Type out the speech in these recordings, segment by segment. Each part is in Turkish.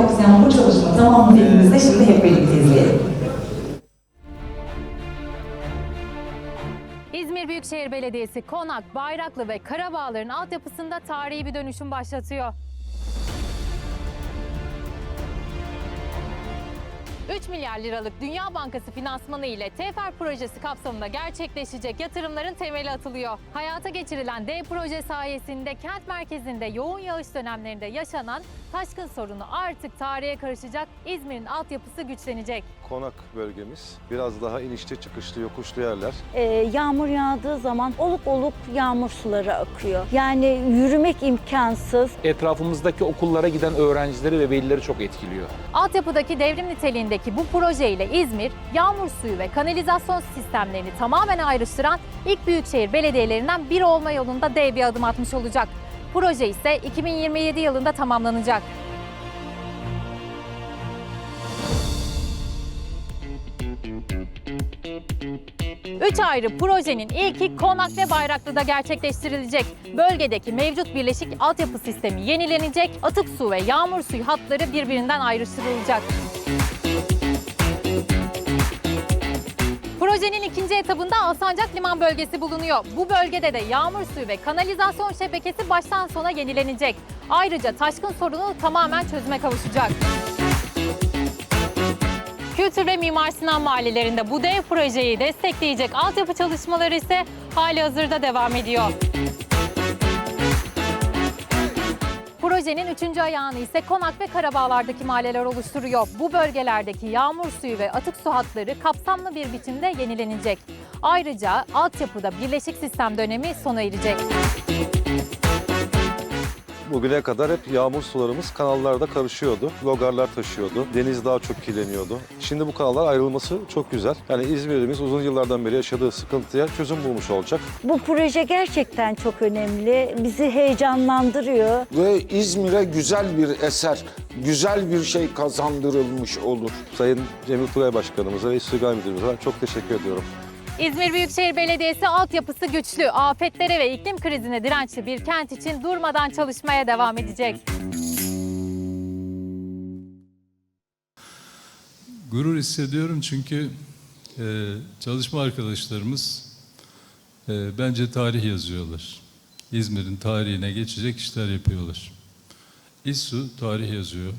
kapsayan bu çalışma tamamını elimizde şimdi hep birlikte izleyelim. İzmir Büyükşehir Belediyesi Konak, Bayraklı ve Karabağların altyapısında tarihi bir dönüşüm başlatıyor. 3 milyar liralık Dünya Bankası finansmanı ile TEFER projesi kapsamında gerçekleşecek yatırımların temeli atılıyor. Hayata geçirilen D proje sayesinde kent merkezinde yoğun yağış dönemlerinde yaşanan taşkın sorunu artık tarihe karışacak, İzmir'in altyapısı güçlenecek. Konak bölgemiz biraz daha inişli çıkışlı yokuşlu yerler. Ee, yağmur yağdığı zaman oluk oluk yağmur suları akıyor. Yani yürümek imkansız. etrafımızdaki okullara giden öğrencileri ve velileri çok etkiliyor. Altyapıdaki devrim niteliğindeki bu projeyle İzmir, yağmur suyu ve kanalizasyon sistemlerini tamamen ayrıştıran ilk büyükşehir belediyelerinden biri olma yolunda dev bir adım atmış olacak. Proje ise 2027 yılında tamamlanacak. Üç ayrı projenin ilki Konak ve Bayraklı'da gerçekleştirilecek. Bölgedeki mevcut birleşik altyapı sistemi yenilenecek, atık su ve yağmur suyu hatları birbirinden ayrıştırılacak. Projenin ikinci etabında Alsancak Liman Bölgesi bulunuyor. Bu bölgede de yağmur suyu ve kanalizasyon şebekesi baştan sona yenilenecek. Ayrıca taşkın sorunu tamamen çözüme kavuşacak. Kültür ve Mimar Sinan mahallelerinde bu dev projeyi destekleyecek altyapı çalışmaları ise hali hazırda devam ediyor. Projenin üçüncü ayağını ise Konak ve Karabağlar'daki mahalleler oluşturuyor. Bu bölgelerdeki yağmur suyu ve atık su hatları kapsamlı bir biçimde yenilenecek. Ayrıca altyapıda birleşik sistem dönemi sona erecek. Bugüne kadar hep yağmur sularımız kanallarda karışıyordu. Logarlar taşıyordu. Deniz daha çok kirleniyordu. Şimdi bu kanallar ayrılması çok güzel. Yani İzmir'imiz uzun yıllardan beri yaşadığı sıkıntıya çözüm bulmuş olacak. Bu proje gerçekten çok önemli. Bizi heyecanlandırıyor. ve İzmir'e güzel bir eser, güzel bir şey kazandırılmış olur. Sayın Cemil Tugay Başkanımıza ve İstigal Müdürümüze ben çok teşekkür ediyorum. İzmir Büyükşehir Belediyesi altyapısı güçlü, afetlere ve iklim krizine dirençli bir kent için durmadan çalışmaya devam edecek. Gurur hissediyorum çünkü e, çalışma arkadaşlarımız e, bence tarih yazıyorlar. İzmir'in tarihine geçecek işler yapıyorlar. İSSU tarih yazıyor.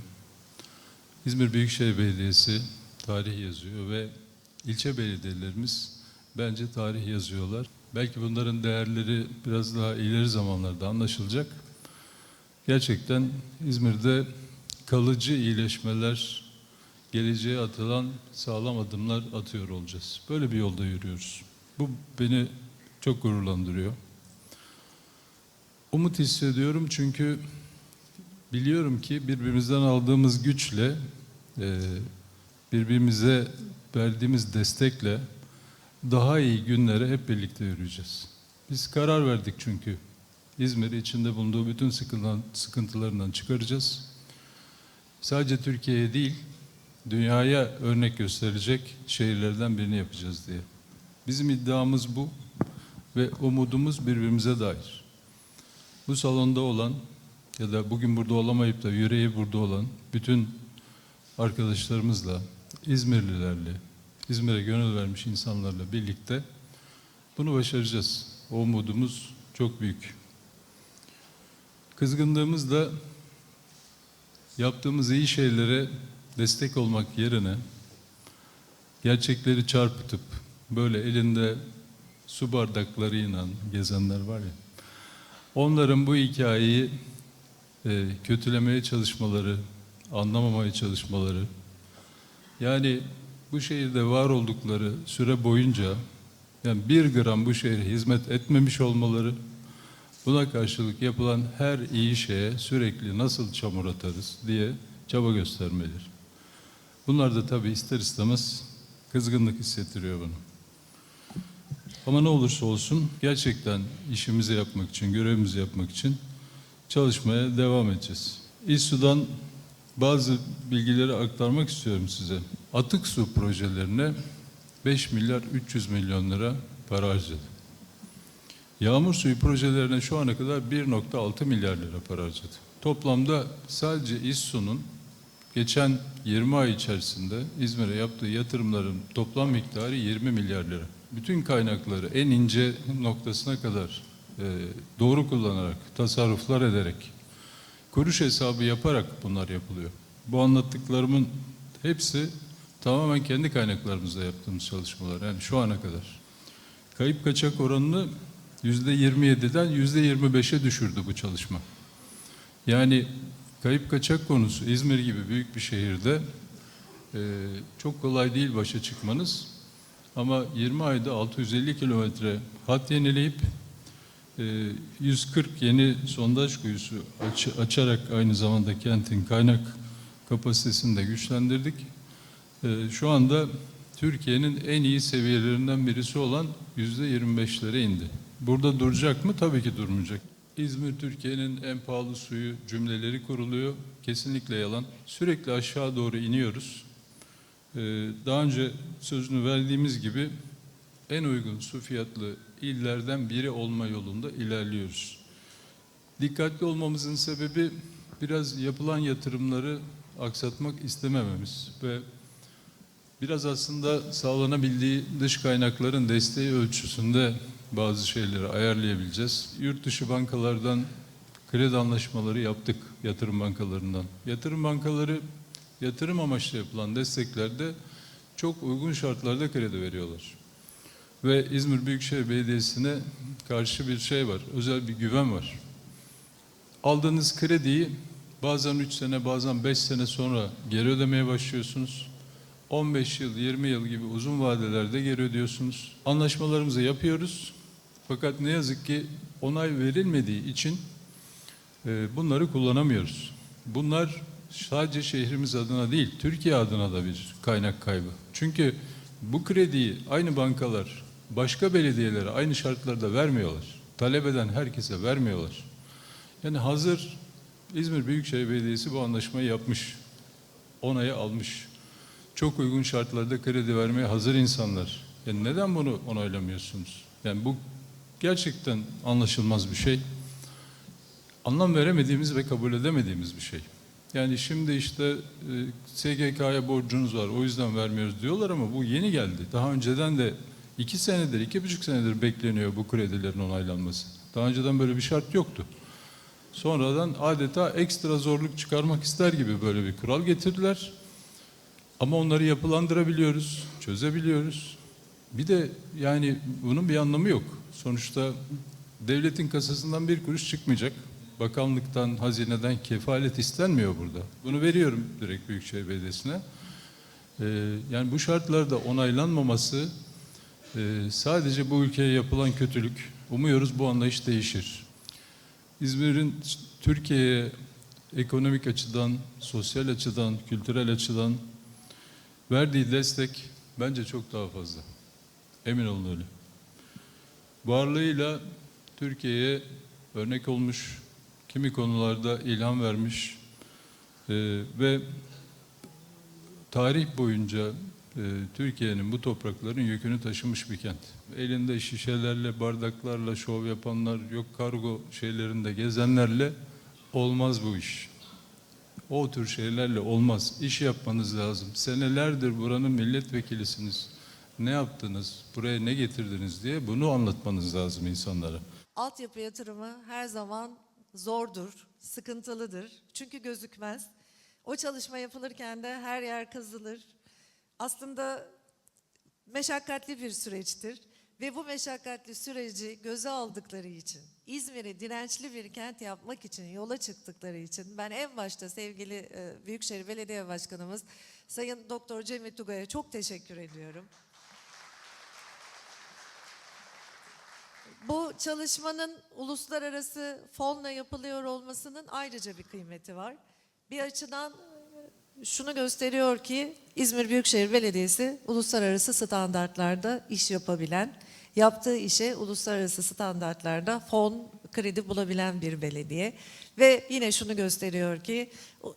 İzmir Büyükşehir Belediyesi tarih yazıyor ve ilçe belediyelerimiz bence tarih yazıyorlar. Belki bunların değerleri biraz daha ileri zamanlarda anlaşılacak. Gerçekten İzmir'de kalıcı iyileşmeler, geleceğe atılan sağlam adımlar atıyor olacağız. Böyle bir yolda yürüyoruz. Bu beni çok gururlandırıyor. Umut hissediyorum çünkü biliyorum ki birbirimizden aldığımız güçle, e, birbirimize verdiğimiz destekle daha iyi günlere hep birlikte yürüyeceğiz. Biz karar verdik çünkü. İzmir'i içinde bulunduğu bütün sıkıntılarından- çıkaracağız. Sadece Türkiye'ye değil, dünyaya örnek gösterecek şehirlerden birini yapacağız diye. Bizim iddiamız bu ve umudumuz birbirimize dair. Bu salonda olan ya da bugün burada olamayıp da yüreği burada olan bütün arkadaşlarımızla, İzmirlilerle, İzmir'e gönül vermiş insanlarla birlikte bunu başaracağız. O umudumuz çok büyük. Kızgınlığımız da yaptığımız iyi şeylere destek olmak yerine gerçekleri çarpıtıp böyle elinde su bardaklarıyla gezenler var ya onların bu hikayeyi e, kötülemeye çalışmaları, anlamamaya çalışmaları yani bu şehirde var oldukları süre boyunca yani bir gram bu şehre hizmet etmemiş olmaları Buna karşılık yapılan her iyi şeye sürekli nasıl çamur atarız diye çaba göstermeleri. Bunlar da tabii ister istemez kızgınlık hissettiriyor bana. Ama ne olursa olsun gerçekten işimizi yapmak için, görevimizi yapmak için çalışmaya devam edeceğiz. İSU'dan bazı bilgileri aktarmak istiyorum size. Atık su projelerine 5 milyar 300 milyon lira para harcadı. Yağmur suyu projelerine şu ana kadar 1.6 milyar lira para harcadı. Toplamda sadece İSSU'nun Geçen 20 ay içerisinde İzmir'e yaptığı yatırımların toplam miktarı 20 milyar lira. Bütün kaynakları en ince noktasına kadar e, doğru kullanarak, tasarruflar ederek, kuruş hesabı yaparak bunlar yapılıyor. Bu anlattıklarımın hepsi tamamen kendi kaynaklarımızla yaptığımız çalışmalar. Yani şu ana kadar. Kayıp kaçak oranını %27'den %25'e düşürdü bu çalışma. Yani kayıp kaçak konusu İzmir gibi büyük bir şehirde e, çok kolay değil başa çıkmanız. Ama 20 ayda 650 kilometre hat yenileyip e, 140 yeni sondaj kuyusu aç- açarak aynı zamanda kentin kaynak kapasitesini de güçlendirdik. E, şu anda Türkiye'nin en iyi seviyelerinden birisi olan %25'lere indi. Burada duracak mı? Tabii ki durmayacak. İzmir Türkiye'nin en pahalı suyu cümleleri kuruluyor. Kesinlikle yalan. Sürekli aşağı doğru iniyoruz. Ee, Daha önce sözünü verdiğimiz gibi en uygun su fiyatlı illerden biri olma yolunda ilerliyoruz. Dikkatli olmamızın sebebi biraz yapılan yatırımları aksatmak istemememiz ve biraz aslında sağlanabildiği dış kaynakların desteği ölçüsünde bazı şeyleri ayarlayabileceğiz. Yurt dışı bankalardan kredi anlaşmaları yaptık yatırım bankalarından. Yatırım bankaları yatırım amaçlı yapılan desteklerde çok uygun şartlarda kredi veriyorlar. Ve İzmir Büyükşehir Belediyesi'ne karşı bir şey var, özel bir güven var. Aldığınız krediyi bazen 3 sene bazen 5 sene sonra geri ödemeye başlıyorsunuz. 15 yıl, 20 yıl gibi uzun vadelerde geri ödüyorsunuz. Anlaşmalarımızı yapıyoruz. Fakat ne yazık ki onay verilmediği için e, bunları kullanamıyoruz. Bunlar sadece şehrimiz adına değil, Türkiye adına da bir kaynak kaybı. Çünkü bu krediyi aynı bankalar başka belediyelere aynı şartlarda vermiyorlar. Talep eden herkese vermiyorlar. Yani hazır İzmir Büyükşehir Belediyesi bu anlaşmayı yapmış. Onayı almış. Çok uygun şartlarda kredi vermeye hazır insanlar. Yani neden bunu onaylamıyorsunuz? Yani bu gerçekten anlaşılmaz bir şey. Anlam veremediğimiz ve kabul edemediğimiz bir şey. Yani şimdi işte e, SGK'ya borcunuz var o yüzden vermiyoruz diyorlar ama bu yeni geldi. Daha önceden de iki senedir, iki buçuk senedir bekleniyor bu kredilerin onaylanması. Daha önceden böyle bir şart yoktu. Sonradan adeta ekstra zorluk çıkarmak ister gibi böyle bir kural getirdiler. Ama onları yapılandırabiliyoruz, çözebiliyoruz. Bir de yani bunun bir anlamı yok. Sonuçta devletin kasasından bir kuruş çıkmayacak. Bakanlıktan, hazineden kefalet istenmiyor burada. Bunu veriyorum direkt Büyükşehir Belediyesi'ne. Ee, yani bu şartlarda onaylanmaması e, sadece bu ülkeye yapılan kötülük. Umuyoruz bu anlayış değişir. İzmir'in Türkiye'ye ekonomik açıdan, sosyal açıdan, kültürel açıdan verdiği destek bence çok daha fazla. Emin olun öyle. Varlığıyla Türkiye'ye örnek olmuş, kimi konularda ilham vermiş e, ve tarih boyunca e, Türkiye'nin bu toprakların yükünü taşımış bir kent. Elinde şişelerle, bardaklarla şov yapanlar, yok kargo şeylerinde gezenlerle olmaz bu iş. O tür şeylerle olmaz. İş yapmanız lazım. Senelerdir buranın milletvekilisiniz. Ne yaptınız, buraya ne getirdiniz diye bunu anlatmanız lazım insanlara. Altyapı yatırımı her zaman zordur, sıkıntılıdır. Çünkü gözükmez. O çalışma yapılırken de her yer kazılır. Aslında meşakkatli bir süreçtir. Ve bu meşakkatli süreci göze aldıkları için, İzmir'i dirençli bir kent yapmak için yola çıktıkları için ben en başta sevgili e, Büyükşehir Belediye Başkanımız Sayın Doktor Cemil Tugay'a çok teşekkür ediyorum. Bu çalışmanın uluslararası fonla yapılıyor olmasının ayrıca bir kıymeti var. Bir açıdan şunu gösteriyor ki İzmir Büyükşehir Belediyesi uluslararası standartlarda iş yapabilen, yaptığı işe uluslararası standartlarda fon, kredi bulabilen bir belediye. Ve yine şunu gösteriyor ki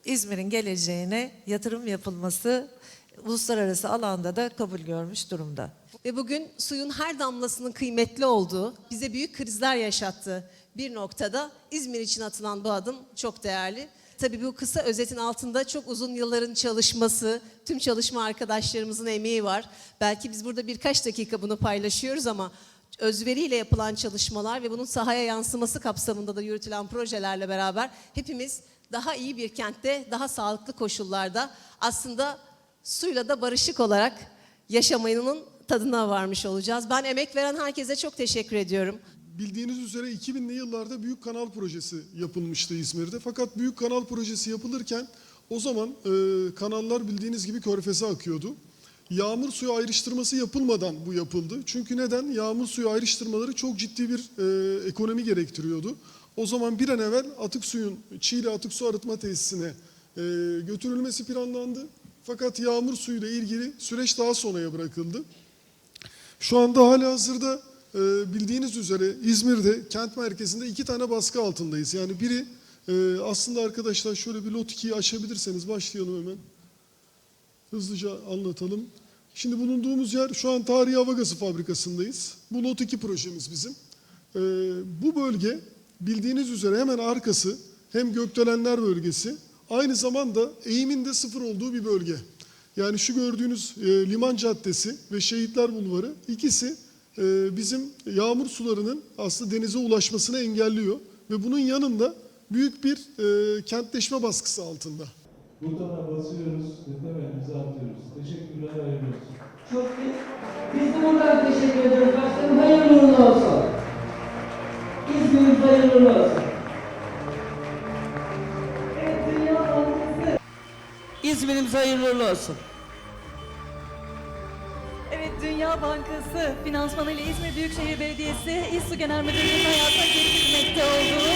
İzmir'in geleceğine yatırım yapılması uluslararası alanda da kabul görmüş durumda. Ve bugün suyun her damlasının kıymetli olduğu, bize büyük krizler yaşattığı bir noktada İzmir için atılan bu adım çok değerli. Tabii bu kısa özetin altında çok uzun yılların çalışması, tüm çalışma arkadaşlarımızın emeği var. Belki biz burada birkaç dakika bunu paylaşıyoruz ama özveriyle yapılan çalışmalar ve bunun sahaya yansıması kapsamında da yürütülen projelerle beraber hepimiz daha iyi bir kentte, daha sağlıklı koşullarda aslında suyla da barışık olarak yaşamanın tadına varmış olacağız. Ben emek veren herkese çok teşekkür ediyorum. Bildiğiniz üzere 2000'li yıllarda Büyük Kanal Projesi yapılmıştı İzmir'de. Fakat Büyük Kanal Projesi yapılırken o zaman e, kanallar bildiğiniz gibi körfeze akıyordu. Yağmur suyu ayrıştırması yapılmadan bu yapıldı. Çünkü neden? Yağmur suyu ayrıştırmaları çok ciddi bir e, ekonomi gerektiriyordu. O zaman bir an evvel atık suyun Çiğli Atık Su Arıtma Tesisine e, götürülmesi planlandı. Fakat yağmur suyuyla ilgili süreç daha sonraya bırakıldı. Şu anda hala hazırda e, bildiğiniz üzere İzmir'de kent merkezinde iki tane baskı altındayız. Yani biri e, aslında arkadaşlar şöyle bir lot 2'yi açabilirseniz başlayalım hemen. Hızlıca anlatalım. Şimdi bulunduğumuz yer şu an Tarihi Hava Gazı Fabrikası'ndayız. Bu lot 2 projemiz bizim. E, bu bölge bildiğiniz üzere hemen arkası hem gökdelenler bölgesi aynı zamanda eğimin de sıfır olduğu bir bölge. Yani şu gördüğünüz e, Liman Caddesi ve Şehitler Bulvarı ikisi bizim yağmur sularının aslında denize ulaşmasını engelliyor. Ve bunun yanında büyük bir e, kentleşme baskısı altında. Butona basıyoruz imza atıyoruz. Teşekkürler, hayırlı olsun. Çok iyi. Biz de buradan teşekkür ediyoruz. Başkanım hayırlı uğurlu olsun. İzmir'imiz hayırlı uğurlu olsun. Evet. İzmir'imiz hayırlı uğurlu olsun. Dünya Bankası finansmanıyla İzmir Büyükşehir Belediyesi İSSU Genel Müdürlüğü'nün hayata geçirmekte olduğu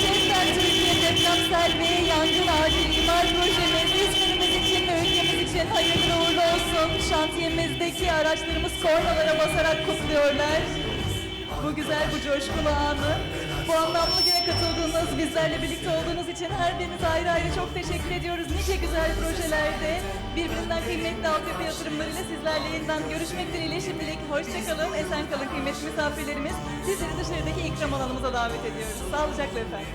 Çevresel Türkiye Depremsel ve Yangın Acil İmar Projemiz İzmir'imiz için ve ülkemiz için hayırlı uğurlu olsun. Şantiyemizdeki araçlarımız kornalara basarak kutluyorlar. Bu güzel, bu coşkulu anı. Bu anlamlı güne katıldığınız, bizlerle birlikte olduğunuz için her birinize ayrı ayrı çok teşekkür ediyoruz. Nice güzel projelerde birbirinden kıymetli altyapı yatırımlarıyla sizlerle yeniden görüşmek dileğiyle şimdilik hoşçakalın, esen kalın kıymetli misafirlerimiz. Sizleri dışarıdaki ikram alanımıza davet ediyoruz. Sağlıcakla efendim.